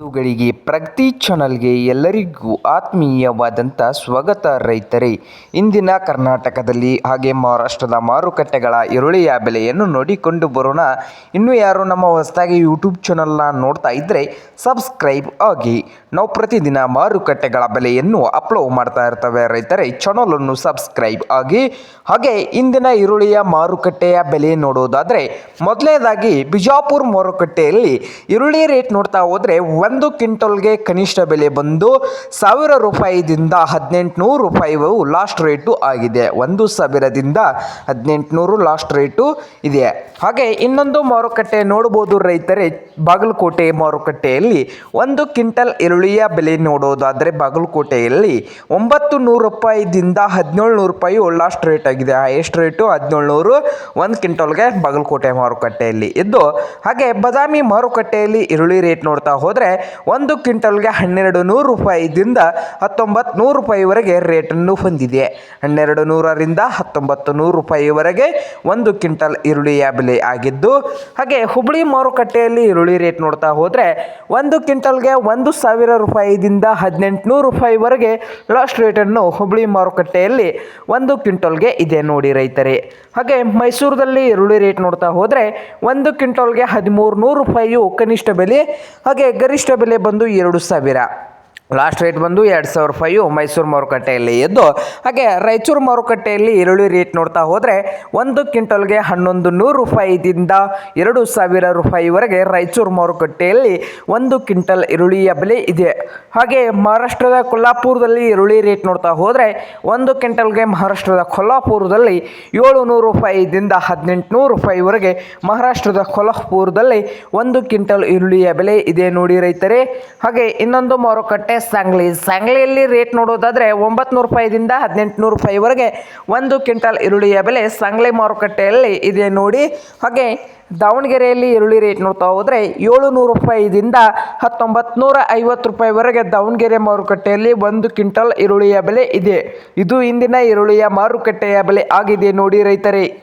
ಗಳಿಗೆ ಪ್ರಗತಿ ಚಾನಲ್ಗೆ ಎಲ್ಲರಿಗೂ ಆತ್ಮೀಯವಾದಂಥ ಸ್ವಾಗತ ರೈತರೇ. ಇಂದಿನ ಕರ್ನಾಟಕದಲ್ಲಿ ಹಾಗೆ ಮಹಾರಾಷ್ಟ್ರದ ಮಾರುಕಟ್ಟೆಗಳ ಈರುಳ್ಳಿಯ ಬೆಲೆಯನ್ನು ನೋಡಿಕೊಂಡು ಬರೋಣ. ಇನ್ನು ಯಾರು ನಮ್ಮ ಹೊಸದಾಗಿ ಯೂಟ್ಯೂಬ್ ಚಾನಲ್ನ ನೋಡ್ತಾ ಇದ್ದರೆ ಸಬ್ಸ್ಕ್ರೈಬ್ ಆಗಿ. ನಾವು ಪ್ರತಿದಿನ ಮಾರುಕಟ್ಟೆಗಳ ಬೆಲೆಯನ್ನು ಅಪ್ಲೋಡ್ ಮಾಡ್ತಾ ಇರ್ತವೆ ರೈತರೇ. ಚಾನಲನ್ನು ಸಬ್ಸ್ಕ್ರೈಬ್ ಆಗಿ. ಹಾಗೆ ಇಂದಿನ ಈರುಳ್ಳಿಯ ಮಾರುಕಟ್ಟೆಯ ಬೆಲೆ ನೋಡೋದಾದರೆ ಮೊದಲನೇದಾಗಿ ಬಿಜಾಪುರ ಮಾರುಕಟ್ಟೆಯಲ್ಲಿ ಈರುಳ್ಳಿ ರೇಟ್ ನೋಡ್ತಾ ಹೋದರೆ ಒಂದು ಕ್ವಿಂಟಲ್ಗೆ ಕನಿಷ್ಠ ಬೆಲೆ ಬಂದು ಸಾವಿರ ರೂಪಾಯಿದಿಂದ ಹದಿನೆಂಟುನೂರು ರೂಪಾಯಿವು ಲಾಸ್ಟ್ ರೇಟು ಆಗಿದೆ. ಒಂದು ಸಾವಿರದಿಂದ ಹದಿನೆಂಟುನೂರು ಲಾಸ್ಟ್ ರೇಟು ಇದೆ. ಹಾಗೆ ಇನ್ನೊಂದು ಮಾರುಕಟ್ಟೆ ನೋಡ್ಬೋದು ರೈತರೇ, ಬಾಗಲಕೋಟೆ ಮಾರುಕಟ್ಟೆಯಲ್ಲಿ ಒಂದು ಕ್ವಿಂಟಲ್ ಈರುಳ್ಳಿಯ ಬೆಲೆ ನೋಡೋದಾದರೆ ಬಾಗಲಕೋಟೆಯಲ್ಲಿ ಒಂಬತ್ತು ನೂರು ರೂಪಾಯಿದಿಂದ ಹದಿನೇಳು ನೂರು ರೂಪಾಯಿ ಲಾಸ್ಟ್ ರೇಟ್ ಆಗಿದೆ. Highest rate? ಹದಿನೇಳುನೂರು ಒಂದು ಕ್ವಿಂಟಲ್ಗೆ ಬಾಗಲಕೋಟೆ ಮಾರುಕಟ್ಟೆಯಲ್ಲಿ ಇದ್ದು, ಹಾಗೆ ಬದಾಮಿ ಮಾರುಕಟ್ಟೆಯಲ್ಲಿ ಈರುಳ್ಳಿ ರೇಟ್ ನೋಡ್ತಾ ಹೋದರೆ ಒಂದು ಕ್ವಿಂಟಲ್ಗೆ ಹನ್ನೆರಡು ನೂರು ರೂಪಾಯಿದಿಂದ ಹತ್ತೊಂಬತ್ತು ನೂರು ರೂಪಾಯಿವರೆಗೆ ರೇಟನ್ನು ಹೊಂದಿದೆ. ಹನ್ನೆರಡು ನೂರರಿಂದ ಹತ್ತೊಂಬತ್ತು ನೂರು ರೂಪಾಯಿವರೆಗೆ ಒಂದು ಕ್ವಿಂಟಲ್ ಈರುಳ್ಳಿಯ ಬೆಲೆ ಆಗಿದ್ದು, ಹಾಗೆ ಹುಬ್ಳಿ ಮಾರುಕಟ್ಟೆಯಲ್ಲಿ ಈರುಳ್ಳಿ ರೇಟ್ ನೋಡ್ತಾ ಹೋದರೆ ಒಂದು ಕ್ವಿಂಟಲ್ಗೆ ಒಂದು ಸಾವಿರ ರೂಪಾಯಿದಿಂದ ಹದಿನೆಂಟುನೂರು ರೂಪಾಯಿವರೆಗೆ ಲಾಸ್ಟ್ ರೇಟನ್ನು ಹುಬ್ಳಿ ಮಾರುಕಟ್ಟೆಯಲ್ಲಿ ಒಂದು ಕ್ವಿಂಟಲ್ಗೆ ಇದೆ ನೋಡಿ ರೈತರೇ. ಹಾಗೆ ಮೈಸೂರಿನಲ್ಲಿ ಈರುಳ್ಳಿ ರೇಟ್ ನೋಡ್ತಾ ಹೋದರೆ ಒಂದು ಕ್ವಿಂಟಲ್ಗೆ ಹದಿಮೂರು ನೂರು ರೂಪಾಯಿಯು ಕನಿಷ್ಠ ಬೆಲೆ, ಹಾಗೆ ಗರಿಷ್ಠ ಬೆಲೆ ಬಂದು ಎರಡು ಸಾವಿರ. ಲಾಸ್ಟ್ ರೇಟ್ ಬಂದು ಎರಡು ಸಾವಿರ ರೂಪಾಯಿಯು ಮೈಸೂರು ಮಾರುಕಟ್ಟೆಯಲ್ಲಿ ಇದ್ದು ಹಾಗೆ ರಾಯಚೂರು ಮಾರುಕಟ್ಟೆಯಲ್ಲಿ ಈರುಳ್ಳಿ ರೇಟ್ ನೋಡ್ತಾ ಹೋದರೆ ಒಂದು ಕ್ವಿಂಟಲ್ಗೆ ಹನ್ನೊಂದು ನೂರು ರೂಪಾಯಿದಿಂದ ಎರಡು ಸಾವಿರ ರೂಪಾಯಿವರೆಗೆ ರಾಯಚೂರು ಮಾರುಕಟ್ಟೆಯಲ್ಲಿ ಒಂದು ಕ್ವಿಂಟಲ್ ಈರುಳ್ಳಿಯ ಬೆಲೆ ಇದೆ. ಹಾಗೆ ಮಹಾರಾಷ್ಟ್ರದ ಕೊಲ್ಲಾಪುರದಲ್ಲಿ ಈರುಳ್ಳಿ ರೇಟ್ ನೋಡ್ತಾ ಹೋದರೆ ಒಂದು ಕ್ವಿಂಟಲ್ಗೆ ಮಹಾರಾಷ್ಟ್ರದ ಕೊಲ್ಲಾಪುರದಲ್ಲಿ ಏಳು ನೂರು ರೂಪಾಯಿದಿಂದ ಹದಿನೆಂಟು ನೂರು ರೂಪಾಯಿವರೆಗೆ ಮಹಾರಾಷ್ಟ್ರದ ಕೊಲ್ಲಾಪುರದಲ್ಲಿ ಒಂದು ಕ್ವಿಂಟಲ್ ಈರುಳ್ಳಿಯ ಬೆಲೆ ಇದೆ ನೋಡಿ ರೈತರೇ. ಹಾಗೆ ಇನ್ನೊಂದು ಮಾರುಕಟ್ಟೆ ಸಾಂಗ್ಲಿ ಸಾಂಗ್ಲಿಯಲ್ಲಿ ರೇಟ್ ನೋಡೋದಾದರೆ ಒಂಬತ್ತು ನೂರು ಹದಿನೆಂಟು ನೂರು ರೂಪಾಯಿವರೆಗೆ ಒಂದು ಕ್ವಿಂಟಲ್ ಈರುಳ್ಳಿಯ ಬೆಲೆ ಸಾಂಗ್ಲಿ ಮಾರುಕಟ್ಟೆಯಲ್ಲಿ ಇದೆ ನೋಡಿ. ಹಾಗೆ ದಾವಣಗೆರೆಯಲ್ಲಿ ಈರುಳ್ಳಿ ರೇಟ್ ನೋಡ್ತಾ ಹೋದರೆ ಏಳು ನೂರು ರೂಪಾಯಿದಿಂದ ಹತ್ತೊಂಬತ್ತು ನೂರ ಐವತ್ತು ರೂಪಾಯಿವರೆಗೆ ದಾವಣಗೆರೆ ಮಾರುಕಟ್ಟೆಯಲ್ಲಿ ಒಂದು ಕ್ವಿಂಟಲ್ ಈರುಳ್ಳಿಯ ಬೆಲೆ ಇದೆ. ಇದು ಇಂದಿನ ಈರುಳ್ಳಿಯ ಮಾರುಕಟ್ಟೆಯ ಬೆಲೆ ಆಗಿದೆ ನೋಡಿ ರೈತರೇ.